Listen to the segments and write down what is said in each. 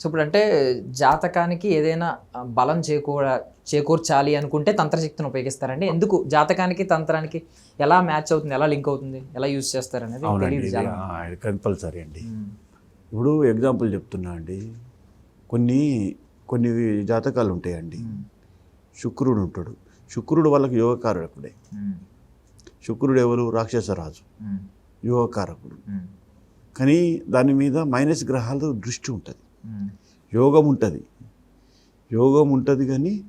So ఇప్పుడు అంటే జాతకానికి ఏదైనా బలం చేకూర చేకూర్చాలి అనుకుంటే తంత్రశక్తిని ఉపయోగిస్తారండి. ఎందుకు? జాతకానికి తంత్రానికి ఎలా మ్యాచ్ అవుతుంది? ఎలా లింక్ అవుతుంది? ఎలా యూజ్ చేస్తారనేది కంపల్సరీ అండి. ఇప్పుడు ఎగ్జాంపుల్ చెప్తున్నా అండి. కొన్ని కొన్ని జాతకాలు ఉంటాయండి. శుక్రుడు ఉంటాడు. శుక్రుడు వాళ్ళకి యోగకారకుడే. శుక్రుడు ఎవరు? రాక్షసరాజు. యోగకారకుడు. కానీ దాని మీద మైనస్ గ్రహాలు దృష్టి ఉంటుంది. యోగం ఉంటుంది. యోగం ఉంటుంది కానీ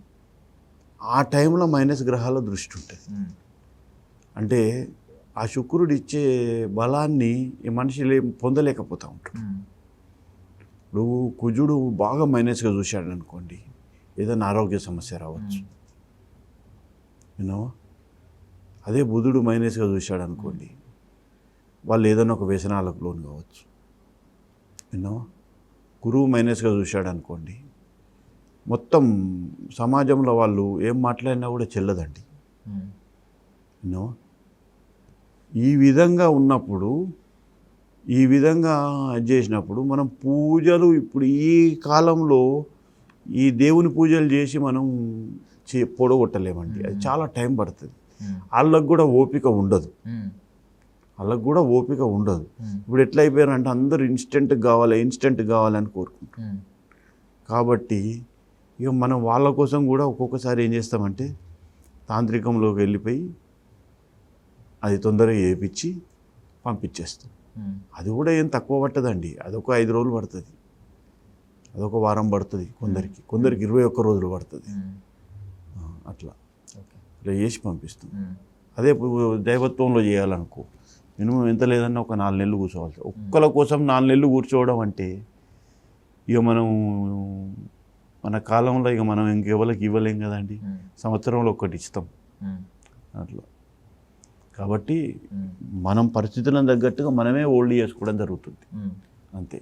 ఆ టైంలో మైనస్ గ్రహాల దృష్టి ఉంటుంది. అంటే ఆ శుక్రుడు ఇచ్చే బలాన్ని ఈ మనిషి పొందలేకపోతూ ఉంటాడు. ఇప్పుడు కుజుడు బాగా మైనస్గా చూశాడు అనుకోండి ఏదైనా ఆరోగ్య సమస్య రావచ్చు. యూనో అదే బుధుడు మైనస్గా చూశాడు అనుకోండి వాళ్ళు ఏదైనా ఒక వ్యసనాలకు లోన్ కావచ్చు. యూనో గురువు మైనస్గా చూశాడు అనుకోండి మొత్తం సమాజంలో వాళ్ళు ఏం మాట్లాడినా కూడా చెల్లదండి. యూనో ఈ విధంగా ఉన్నప్పుడు ఈ విధంగా చేసినప్పుడు మనం పూజలు ఇప్పుడు ఈ కాలంలో ఈ దేవుని పూజలు చేసి మనం చే పొడగొట్టలేమండి. అది చాలా టైం పడుతుంది. ఉమ్, వాళ్ళకు కూడా ఓపిక ఉండదు. వాళ్ళకు కూడా ఓపిక ఉండదు. ఇప్పుడు ఎట్లా అయిపోయారంటే అందరూ ఇన్స్టెంట్ కావాలి ఇన్స్టెంట్ కావాలని కోరుకుంటారు. కాబట్టి ఇక మనం వాళ్ళ కోసం కూడా ఒక్కొక్కసారి ఏం చేస్తామంటే తాంత్రికంలోకి వెళ్ళిపోయి అది తొందరగా చేపించి పంపించేస్తాం. అది కూడా ఏం తక్కువ పట్టదండి. అదొక ఐదు రోజులు పడుతుంది. అదొక వారం పడుతుంది కొందరికి. కొందరికి ఇరవై ఒక్క రోజులు పడుతుంది. అట్లా. ఇట్లా చేసి పంపిస్తాం. అదే దైవత్వంలో చేయాలనుకో. మినిమం ఎంత లేదన్నా ఒక నాలుగు నెలలు కూర్చోవాలి ఒక్కల కోసం నాలుగు నెలలు కూర్చోవడం అంటే ఇక మనం మన కాలంలో ఇక మనం ఇంకెవరికి ఇవ్వలేం కదండి. సంవత్సరంలో ఒకటి ఇస్తాం. అట్లా. కాబట్టి మనం పరిస్థితులను తగ్గట్టుగా మనమే ఓల్డ్ చేసుకోవడం జరుగుతుంది. అంతే.